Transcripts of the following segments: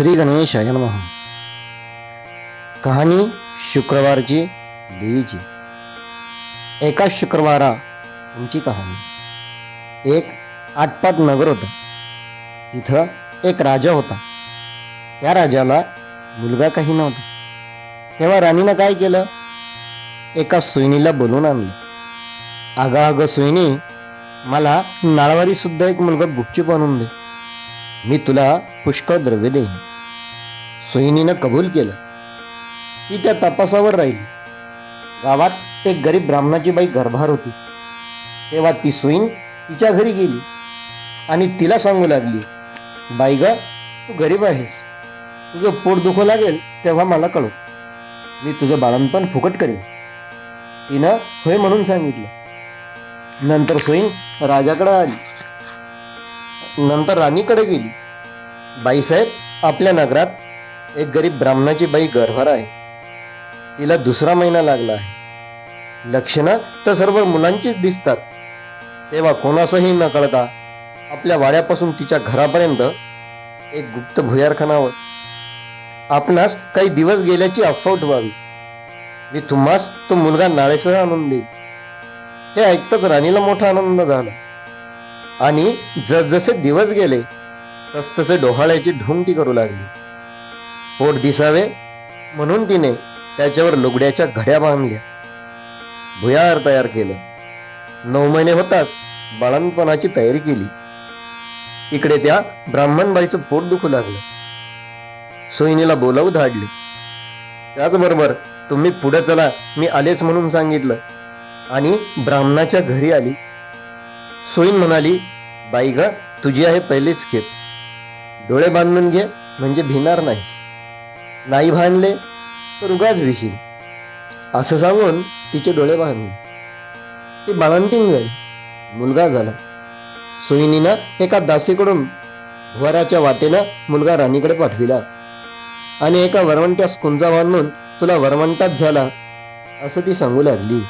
श्री गणेश नमः. कहाणी शुक्रवारची देवीची. एका शुक्रवारा तुमची कहाणी. एक आटपाट नगर होतं. तिथं एक राजा होता. त्या राजाला मुलगा काही नव्हता. तेव्हा राणीनं काय केलं? एका सुईणीला बोलून आणलं. आगा अगं सुईणी मला नाळवारी सुद्धा एक मुलगा गुपचूप आणून दे. मी तुला पुष्कळ द्रव्य देईन. सोयीनीनं कबूल केलं. ती त्या तपासावर राहिली. गावात एक गरीब ब्राह्मणाची बाई गर्भार होती. तेव्हा ती सोयीन तिच्या घरी गेली आणि तिला सांगू लागली बाई ग तू गरीब आहेस. तुझं पोट दुखू लागेल तेव्हा मला कळव. मी तुझं बाळणपण फुकट करीन. तिनं होय म्हणून सांगितलं. नंतर सोईन राजाकडे आली. नंतर राणीकडे गेली. बाईसाहेब आपल्या नगरात एक गरीब ब्राह्मणाची बाई गर्भर आहे. तिला दुसरा महिना लागला आहे. लक्षणं तर सर्व मुलांचीच दिसतात. तेव्हा कोणासही न कळता आपल्या वाड्यापासून तिच्या घरापर्यंत एक गुप्त भुयारखानावर. आपणास काही दिवस गेल्याची अफवा उठवावी मी तुम्हास तो मुलगा नाळेसह आणून देईल हे ऐकताच राणीला मोठा आनंद झाला. आणि जसजसे दिवस गेले तसतसे डोहाळ्याची ढोंगटी करू लागली. पोट दिसावे म्हणून तिने त्याच्यावर लुगड्याच्या घड्या बांधल्या. भुयार तयार केलं. नऊ महिने होताच बाळणपणाची तयारी केली. इकडे त्या ब्राह्मणबाईचं पोट दुखू लागलं. सोयनीला बोलावू धाडले. त्याचबरोबर तुम्ही पुढे चला मी आलेच म्हणून सांगितलं. आणि ब्राह्मणाच्या घरी आली. सोईन म्हणाली बाई ग तुझी आहे पहिलीच खेप. डोळे बांधून घे म्हणजे भिणार नाहीस. नाही भांडले तर उगाच विशील असं सांगून तिचे डोळे बांधले. ती बाळंतीन झाली. मुलगा झाला. सोयीनीनं एका दासीकडून भुवाराच्या वाटेनं मुलगा राणीकडे पाठविला. आणि एका वरवंट्यास कुंजा बांधून तुला वरवंटाच झाला असं ती सांगू लागली.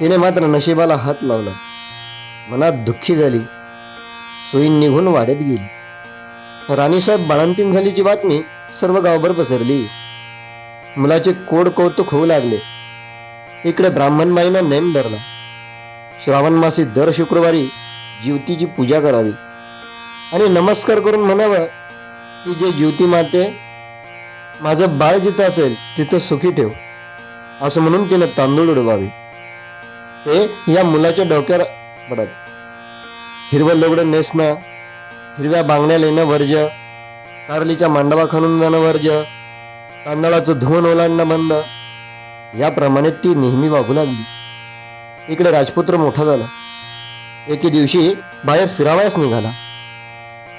तिने मात्र नशिबाला हात लावला. मनात दुःखी झाली. सोयीन निघून वाढत गेली. राणीसाहेब बाळंतीन झालीची बातमी सर्व गावभर पसरली. मुलाचे कोड कौतुक होऊ लागले. इकडे ब्राह्मणबाईनं नेम धरला. श्रावण मासी दर शुक्रवारी ज्योतीची पूजा करावी. आणि नमस्कार करून म्हणावं की जे ज्योती माते माझं बाळ जिथं असेल तिथं सुखी ठेव. असं म्हणून तिने तांदूळ उडवावे. ते या मुलाच्या डोक्यावर पडत. हिरवं लवडं नेसणं हिरव्या बांगड्या लेणं वर्ज्य कारलीच्या मांडवा खणून जाणं वर्ज्य तांदळाचं धुवन ओलांडणं बंद याप्रमाणे ती नेहमी वागू लागली इकडे राजपुत्र मोठा झाला. एके दिवशी बाहेर फिरावयास निघाला.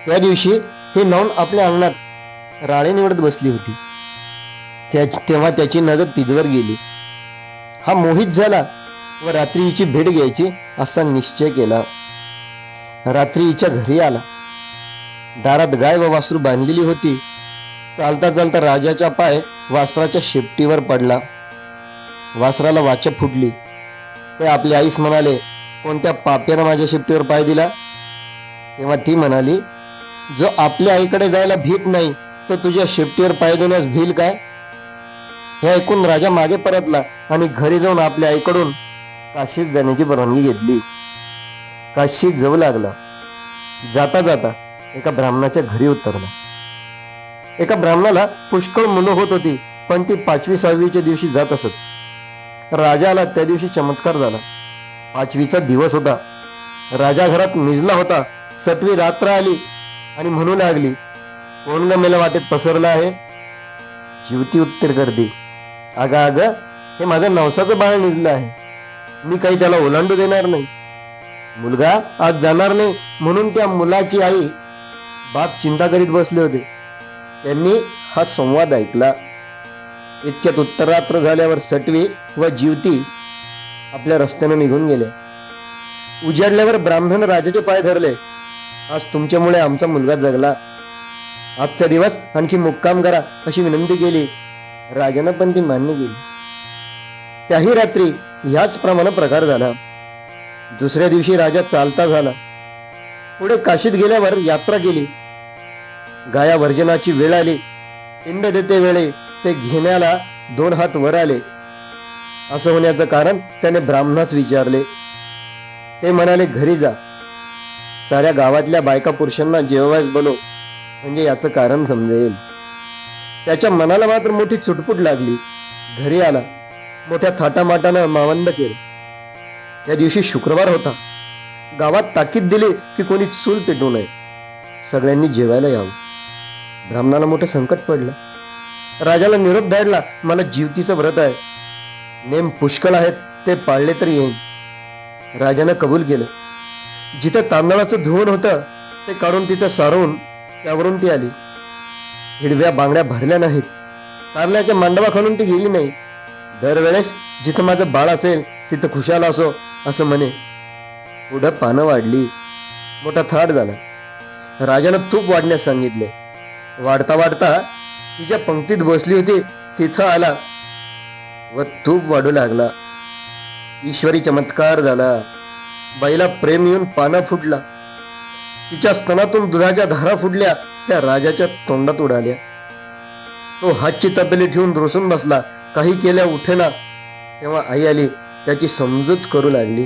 त्या दिवशी ही नौन आपल्या अंगणात राळे निवडत बसली होती. त्या तेव्हा त्याची नजर तिजवर गेली. हा मोहित झाला व रात्री हिची भेट घ्यायची असा निश्चय केला. रात्री हिच्या घरी आला. दारात गाय व वासरू बांधलेली होती. चालता चालता राजाचा पाय वासराच्या शेपटीवर पडला. वासराला वाचा फुटली. ते आपल्या आईस म्हणाले कोणत्या पाप्यानं माझ्या शेपटीवर पाय दिला? तेव्हा ती म्हणाली जो आपल्या आईकडे जायला भीत नाही तो तुझ्या शेपटीवर पाय देण्यास भील काय? हे ऐकून राजा मागे परतला आणि घरी जाऊन आपल्या आईकडून काशीत जाण्याची परवानगी घेतली. काशीत जाऊ लागला. जाता जाता एका ब्राह्मणाच्या घरी उतरला. एका ब्राह्मणाला पुष्कळ मुलं होत होती पण ती पाचवी सहावीच्या दिवशी जात असत. राजाला त्या दिवशी चमत्कार झाला. पाचवीचा दिवस होता. राजा घरात निजला होता. सटवी रात्र आली आणि म्हणू लागली कोण मेला वाटेत पसरला आहे? जीवती उत्तर गर्दी. अगं अगं हे माझं नवसाचं बाळ निजलं आहे. मी काही त्याला ओलांडू देणार नाही. मुलगा आज जाणार नाही म्हणून त्या मुलाची आई बाप चिंता करीत बसले होते. त्यांनी हा संवाद ऐकला. इतक्यात उत्तरात्र झाल्यावर सटवी व जीवती आपल्या रस्त्यानं निघून गेले उजाडल्यावर ब्राह्मण राजाचे पाय धरले. आज तुमच्यामुळे आमचा मुलगा जगला. आजचा दिवस आणखी मुक्काम करा अशी विनंती केली. राजानं पण ती मान्य केली. त्याही रात्री ह्याच प्रमाणे प्रकार झाला. दुसऱ्या दिवशी राजा चालता झाला. पुढे काशीत गेल्यावर यात्रा केली. गाया वर्जनाची वेळ आली. पिंड देते वेळे ते घेण्याला दोन हात वर आले. असं होण्याचं कारण त्याने ब्राह्मणास विचारले. ते म्हणाले घरी जा. साऱ्या गावातल्या बायका पुरुषांना जेवायच बोलो म्हणजे याचं कारण समजेल. त्याच्या मनाला मात्र मोठी चुटपुट लागली. घरी आला. मोठ्या थाटामाटानं मावंद केलं. त्या दिवशी शुक्रवार होता. गावात ताकीद दिली की कोणी चूल पेटू नये. सगळ्यांनी जेवायला यावं. ब्राह्मणाला मोठं संकट पडलं. राजाला निरोप धाडला मला जीवतीचं व्रत आहे. नेम पुष्कळ आहेत ते पाळले तरी येईन. राजानं कबूल केलं. जिथं तांदळाचं धुवण होतं ते काढून तिथं सारवून त्यावरून ती आली. हिडव्या बांगड्या भरल्या नाहीत. कारल्याच्या मांडवा खालून ती गेली नाही. दरवेळेस जिथं माझं बाळ असेल तिथं खुशाल असो असं म्हणे. पुढं पानं वाढली. मोठा थाट झाला. राजानं तूप वाढण्यास सांगितले. वाढता वाढता तिच्या पंक्तीत बसली होती तिथं आला व तूप वाढू लागला. ईश्वरी चमत्कार झाला. बाईला प्रेम येऊन पानं फुटला. तिच्या स्तनातून दुधाच्या धारा फुटल्या त्या राजाच्या तोंडात उडाल्या. तो हातची तबेली ठेवून रुसून बसला. काही केल्या उठेना. तेव्हा आई आली. त्याची समजूत करू लागली.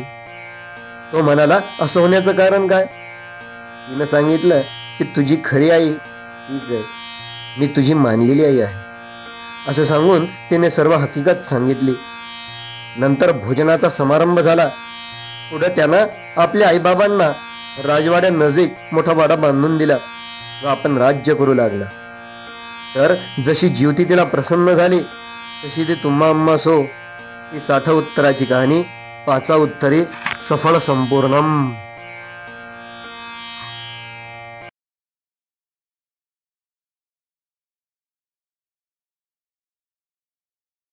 तो म्हणाला असं होण्याचं कारण काय? तिनं सांगितलं की तुझी खरी आई हीच आहे मी तुझी मानलेली आई आहे. असं सांगून तिने सर्व हकीकत सांगितली. नंतर भोजनाचा समारंभ झाला. पुढे त्यानं आपल्या आईबाबांना राजवाड्या नजीक मोठा वाडा बांधून दिला व आपण राज्य करू लागला. तर जशी जीवती तिला प्रसन्न झाली तशी ती तुम्हा अम्मा सो. ही साठ उत्तराची कहाणी पाचा उत्तरी सफळ संपूर्णम.